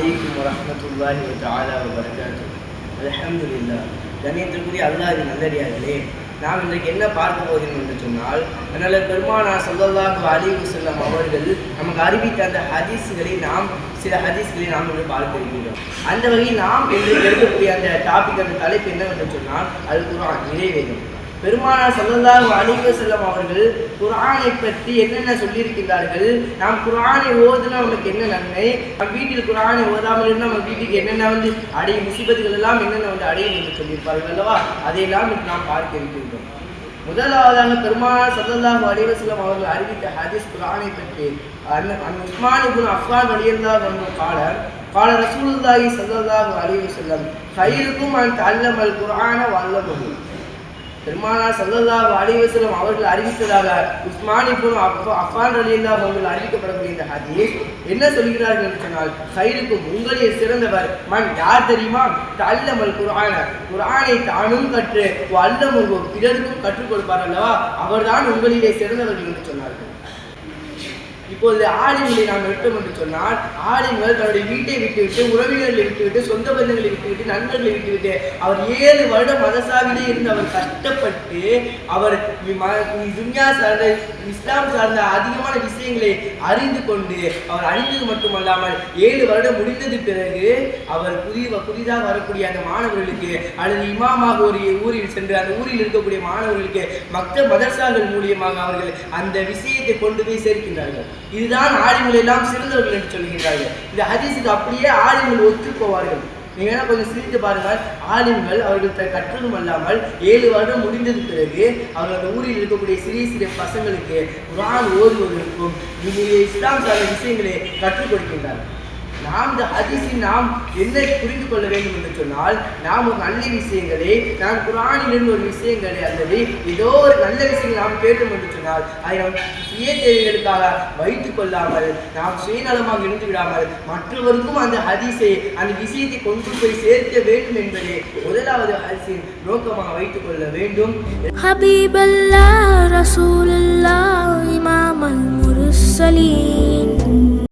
அலைக்கும் வரமத்துல்லாஹி தாலா வரகாத்து அலஹம்துல்லா கண்ணியத்திற்குரிய அல்லாஹ் நல்லடியார்களே நாம் இன்றைக்கு என்ன பார்க்க போகிறோம் என்று சொன்னால் அதனால் பெருமானா சொல்லல்லாஹு அலிவு செல்லம் அவர்கள் நமக்கு அறிவித்த அந்த ஹதீஸ்களை நாம் சில ஹதீஸ்களை நாம் இன்று பார்க்க இருக்கிறோம். அந்த வகையில் நாம் இன்று எழுதக்கூடிய அந்த டாபிக் அந்த தலைப்பு என்னவென்று சொன்னால் அது குரான் நிறைவேறும். பெருமானார் ஸல்லல்லாஹு அலைஹி வஸல்லம் அவர்கள் குர்ஆனை பற்றி என்னென்ன சொல்லியிருக்கிறார்கள் நாம் குர்ஆனை ஓதுனா நமக்கு என்ன நன்மை நம் வீட்டில் குர்ஆனை ஓதாமல் இருந்தால் நம்ம வீட்டுக்கு என்னென்ன வந்து அடையும் முசிபத்துகள் எல்லாம் என்னென்ன வந்து அடையும் என்று சொல்லியிருப்பார்கள் அல்லவா அதையெல்லாம் இன்று நாம் பார்க்க இருக்கின்றோம் முதலாவதாக பெருமானார் ஸல்லல்லாஹு அலைஹி வஸல்லம் அவர்கள் அறிவித்த ஹதீஸ் குர்ஆனை பற்றி அன் அன் உஸ்மான் இப்னு அஃபான் ரலியல்லாஹு அன்ஹு قال قال رسول الله صلى الله عليه وسلم خيركم من تعلم القرآن وعلمه பெருமானார் சல்லல்லா அலிவசலம் அவர்கள் அறிவித்ததாக உஸ்மான் இப்போ அஃபான் ரலியல்லாஹு அவர்கள் அறிவிக்கப்படக்கூடிய இந்த ஹதீஸ் என்ன சொல்கிறார்கள் என்று சொன்னால் கைருக்கும் உங்களே சிறந்தவர் மன் யார் தெரியுமா? தல்லமல் குரான குர்ஆனை தானும் கற்று அல்லமுகு பிறருக்கும் கற்றுக் கொடுப்பார் அல்லவா? அவர்தான் உங்களிலே சிறந்தவர்கள் என்று சொன்னார்கள். இப்போது ஆலிம்களை நாம் விட்டோம் என்று சொன்னால் ஆலிம்கள் தன்னுடைய வீட்டை விட்டுவிட்டு உறவினர்களை விட்டுவிட்டு சொந்த பந்தங்களை விட்டுவிட்டு நண்பர்களை விட்டுவிட்டு அவர் ஏழு வருடம் மதசாவிலே இருந்து அவர் கஷ்டப்பட்டு அவர் துன்யா சார்ந்த இஸ்லாம் சார்ந்த அதிகமான விஷயங்களை அறிந்து கொண்டு அவர் அறிந்தது மட்டுமல்லாமல் ஏழு வருடம் முடிந்தது பிறகு அவர் புதிய புதிதாக வரக்கூடிய அந்த மாணவர்களுக்கு அல்லது இமாமாக ஒரு ஊரில் சென்று அந்த ஊரில் இருக்கக்கூடிய மாணவர்களுக்கு மற்ற மதர்சாக்கள் மூலியமாக அவர்கள் அந்த விஷயத்தை கொண்டு போய் சேர்க்கின்றார்கள். இதுதான் ஆலிம்கள் எல்லாம் சிறந்தவர்கள் என்று சொல்கிறார்கள் இந்த ஹதீஸுக்கு அப்படியே ஆலிம்கள் ஒத்து போவார்கள். நீங்க கொஞ்சம் சிரித்து பாருங்கள். ஆலிம்கள் அவர்கள் த- கற்றதும் அல்லாமல் ஏழு வருடம் முடிந்தது பிறகு அவர்கள் அந்த ஊரில் இருக்கக்கூடிய சிறிய சிறிய பசங்களுக்கு குரான் ஓதுவதற்கும் இஸ்லாம் சார்ந்த விஷயங்களை கற்றுக் கொடுக்கின்றார்கள். நாம் இந்த ஹதீஸில் நாம் என்ன புரிந்து கொள்ள வேண்டும் என்று சொன்னால் நாம் ஒரு நல்ல விஷயங்களே நாம் குரானிலிருந்து ஒரு விஷயங்களே அல்லது ஏதோ ஒரு நல்ல விஷயங்கள் நாம் கேட்டோம் என்று சொன்னால் அதை நாம் சுய தேவைகளுக்காக வைத்துக் கொள்ளாமல் நாம் சுயநலமாக இருந்து விடாமல் மற்றவருக்கும் அந்த ஹதீஸை அந்த விஷயத்தை கொண்டு போய் சேர்க்க வேண்டும் என்பதே முதலாவது ஹதீஸின் நோக்கமாக வைத்துக் கொள்ள வேண்டும். ஹபீபல்லா ரசூ